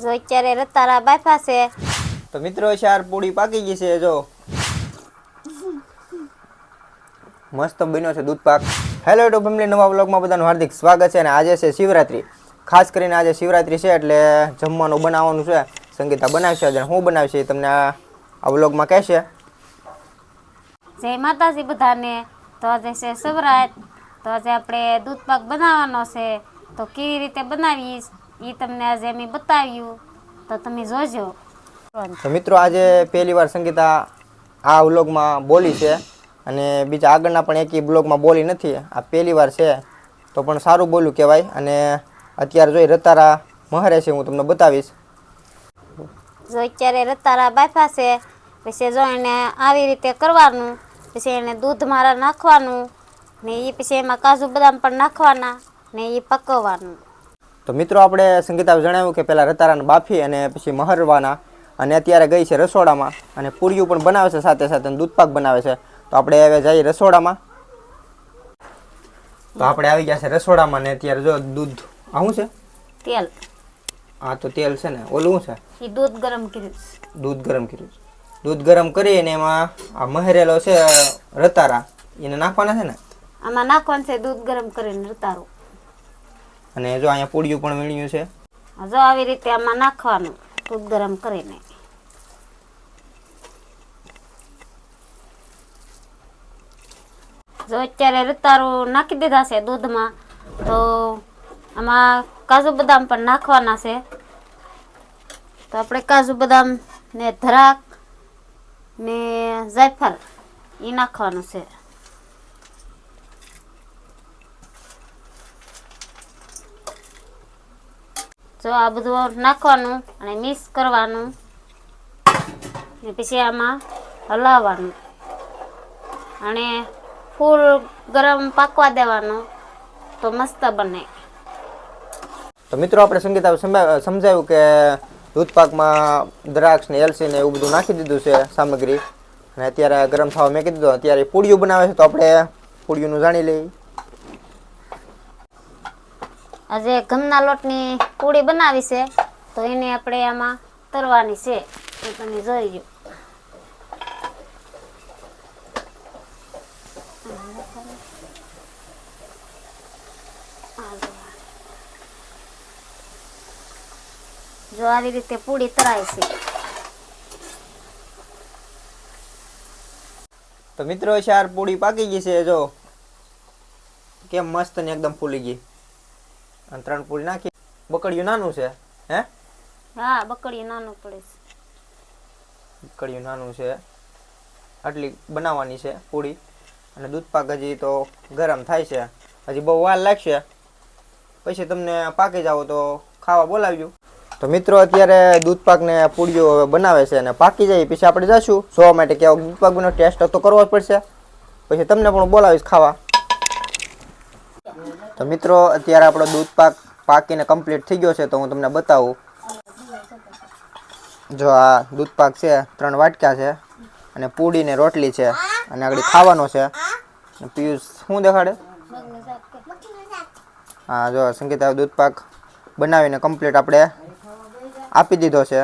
જો અત્યારે રતારા બાફા છે. તો મિત્રો ચાર પૂડી પાકી ગઈ છે જો. મસ્ત બન્યો છે દૂધ પાક. હેલો યુટ્યુબ ફેમિલી નવા વ્લોગમાં બધાનું હાર્દિક સ્વાગત છે અને આજે છે શિવરાત્રી. ખાસ કરીને આજે શિવરાત્રી છે એટલે જમવાનું બનાવવાનું છે. સંગીતા બનાવશે અને હું બનાવશે તમને આ વ્લોગમાં કહેશે. જય માતાજી બધાને. તો આજે છે શિવરાત. તો આજે આપણે દૂધ પાક બનાવવાનો છે. તો કેવી રીતે બનાવીશ? એ તમને આજે અમે બતાવ્યું. તો તમે જોજો. તો મિત્રો આજે પહેલી વાર સંગીતા આ વ્લોગમાં બોલી છે અને બીજા આગળના પણ એકેય બ્લોગમાં બોલી નથી. આ પહેલી વાર છે. તો પણ સારું બોલ્યું કહેવાય. અને અત્યારે જોઈ રતારા મહારે છે હું તમને બતાવીશ. જો અત્યારે રતારા બાફા છે પછી જો એને આવી રીતે કરવાનું પછી એને દૂધ મારા નાખવાનું ને એ પછી એમાં કાજુ બદામ પણ નાખવાના ને એ પકવવાનું. તો મિત્રો આપણે સંગીતા જણાવ્યું કે પહેલાં રતારાને બાફી અને પછી મહરવાના અને અત્યારે ગઈ છે રસોડામાં અને પૂરીયું પણ બનાવે છે સાથે સાથે દૂધપાક બનાવે છે. તો આપણે હવે જઈએ રસોડામાં. તો આપણે આવી ગયા છે રસોડામાં ને અત્યારે જો દૂધ આવું છે? તેલ. હા તો તેલ છે ને. ઓલું શું છે? એ દૂધ ગરમ કર્યું દૂધ ગરમ કર્યું દૂધ ગરમ કરીને એમાં આ મહેરેલો છે રતારા. એને નાખવાના છે ને? આમાં નાખવાનું છે દૂધ ગરમ કરીને રતારું. અને જો અહીંયા પૂડિયું પણ વીણ્યું છે. જો આવી રીતે આમાં નાખવાનું, દૂધ ગરમ કરીને. જો અત્યારે રતારું નાખી દીધા છે દૂધમાં, તો આમાં કાજુ બદામ પણ નાખવાના છે. તો આપણે કાજુ બદામ ને ધરાક ને જાયફળ એ નાખવાનું છે. જો આ બધું નાખવાનું અને મિક્સ કરવાનું. ને પછી આમાં હલાવવાનું. અને ફૂલ ગરમ પાકવા દેવાનું તો મસ્ત બને. તો મિત્રો આપણે સંગીતા સમજા- સમજાવ્યું કે દૂધપાકમાં દ્રાક્ષ ને એલસી ને એવું બધું નાખી દીધું છે સામગ્રી. અને અત્યારે ગરમ થવા મેં કીધું અત્યારે પૂડિયું બનાવે છે તો આપણે પૂડિયુંનું જાણી લઈએ. આજે ઘઉંના લોટની પૂડી બનાવી છે, તો એને આપણે આમાં તરવાની છે. એ તમે જોઈ લો જો આવી રીતે પૂડી તરાય છે. તો મિત્રો ચાર પૂડી પાકી ગઈ છે, જો. કેમ મસ્ત ને એકદમ ફૂલી ગઈ. અને ત્રણ પૂરી નાખી. બકડિયું નાનું છે હે? હા બકડિયું નાનું પડે છે. બકડિયું નાનું છે. આટલી બનાવવાની છે પૂરી. અને દૂધપાક હજી તો ગરમ થાય છે. હજી બહુ વાર લાગશે. પછી તમને પાકી જાવ તો ખાવા બોલાવજો. તો મિત્રો અત્યારે દૂધ પાકને પૂરીઓ હવે બનાવે છે અને પાકી જાય. પછી આપણે જશું. જોવા માટે કે દૂધ દૂધપાકનો ટેસ્ટ તો કરવો જ પડશે. પછી તમને પણ બોલાવીશ ખાવા. તો મિત્રો, અત્યારે આપણો દૂધપાક પાકીને કમ્પ્લીટ થઈ ગયો છે, તો હું તમને બતાવું. જો આ દૂધપાક છે, ત્રણ વાટકા છે અને પૂડીને રોટલી છે અને આગળ ખાવાનો છે. પિયુષ શું દેખાડે? હા, જો સંગીતા દૂધપાક બનાવીને કમ્પ્લીટ આપણે આપી દીધો છે.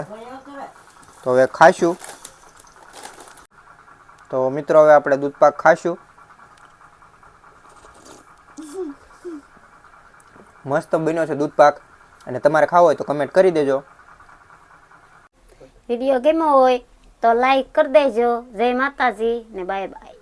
તો હવે ખાશું તો મિત્રો, હવે આપણે દૂધપાક ખાશું મસ્ત બન્યો છે દૂધપાક અને તમારે ખાવો હોય તો કમેન્ટ કરી દેજો. વીડિયો ગમ્યો હોય તો લાઈક કરી દેજો. જય માતાજી ને બાય બાય